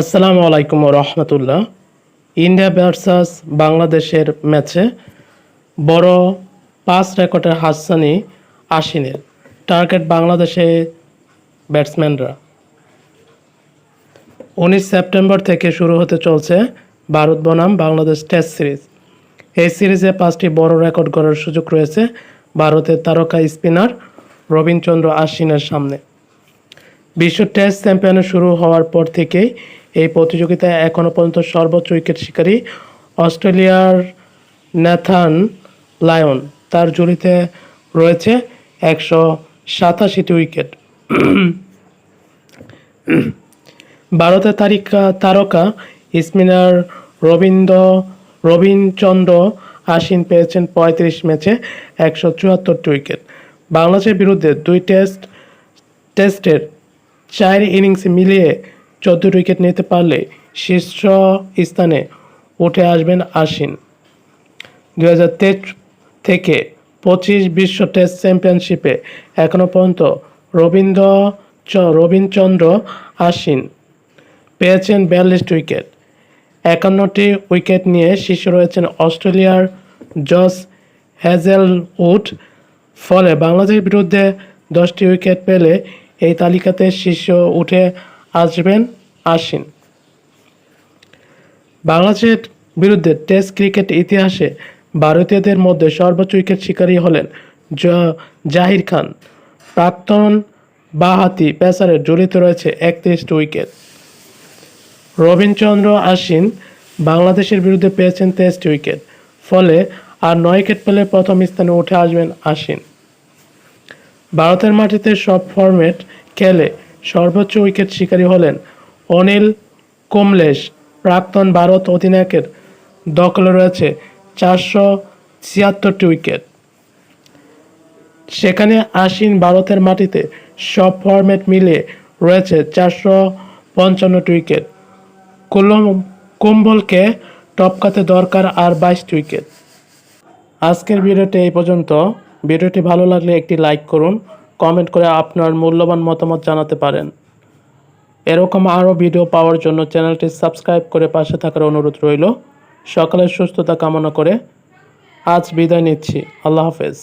আসসালামু আলাইকুম রহমতুল্লাহ। India versus বাংলাদেশের ম্যাচে বড় পাঁচ রেকর্ডের হাসানি আশিনের টার্গেট বাংলাদেশে ব্যাটসম্যানরা। উনিশ সেপ্টেম্বর থেকে শুরু হতে চলছে ভারত বনাম বাংলাদেশ টেস্ট সিরিজ। এই সিরিজে পাঁচটি বড় রেকর্ড গড়ার সুযোগ রয়েছে ভারতের তারকা স্পিনার রবীন্দ্রচন্দ্র আশ্বিনের সামনে। বিশ্ব টেস্ট চ্যাম্পিয়নে শুরু হওয়ার পর থেকেই এই প্রতিযোগিতায় এখনও পর্যন্ত সর্বোচ্চ উইকেট শিকারী অস্ট্রেলিয়ার ন্যাথান লায়ন। তার জুড়িতে রয়েছে একশো সাতাশিটি উইকেট। ভারতের তারিকা তারকা স্পিনার রবীন্দ্র রবীন্দ্রচন্দ্র আশ্বিন পেয়েছেন পঁয়ত্রিশ ম্যাচে একশো চুয়াত্তরটি উইকেট। বাংলাদেশের বিরুদ্ধে দুই টেস্ট, টেস্টের চার ইনিংসে মিলিয়ে চোদ্দ উইকেট নিতে পারলে শীর্ষ স্থানে উঠে আসবেন আশ্বিন। দু থেকে পঁচিশ বিশ্ব টেস্ট চ্যাম্পিয়নশিপে এখনও পর্যন্ত রবীন্দ্র রবীন্দ্রচন্দ্র আশ্বিন পেয়েছেন বিয়াল্লিশটি উইকেট। একান্নটি উইকেট নিয়ে শীর্ষে রয়েছেন অস্ট্রেলিয়ার জস হ্যাজেলউড ফলে বাংলাদেশের বিরুদ্ধে দশটি উইকেট পেলে এই তালিকাতে শীর্ষ উঠে আসবেন আশ্বিন। বাংলাদেশের বিরুদ্ধে টেস্ট ক্রিকেট ইতিহাসে ভারতীয়দের মধ্যে সর্বোচ্চ উইকেট শিকারী হলেন জাহির খান। প্রাক্তন বাহাতি পেসারের জড়িত রয়েছে একত্রিশটি উইকেট। রবীন্দ্রচন্দ্র আশ্বিন বাংলাদেশের বিরুদ্ধে পেয়েছেন টেস্ট উইকেট, ফলে আর নয় উইকেট পেলে প্রথম স্থানে উঠে আসবেন আশ্বিন। ভারতের মাটিতে সব ফরম্যাট খেলে সর্বোচ্চ উইকেট শিকারী হলেন অনিল কুমলেশ প্রাক্তন ভারত অধিনায়কের দখলে রয়েছে চারশো ছিয়াত্তরটি উইকেট। সেখানে আশ্বিন ভারতের মাটিতে সব ফরম্যাট মিলিয়ে রয়েছে চারশো পঞ্চান্নটি উইকেট। কুলম, কুম্বলকে টপকাতে দরকার আর বাইশটি উইকেট। আজকের ভিডিওটি এই পর্যন্ত। ভিডিওটি ভালো লাগলে একটি লাইক করুন, কমেন্ট করে আপনার মূল্যবান মতামত জানাতে পারেন। এরকম আরও ভিডিও পাওয়ার জন্য চ্যানেলটি সাবস্ক্রাইব করে পাশে থাকার অনুরোধ রইল। সকালের সুস্থতা কামনা করে আজ বিদায় নিচ্ছি। আল্লাহ হাফেজ।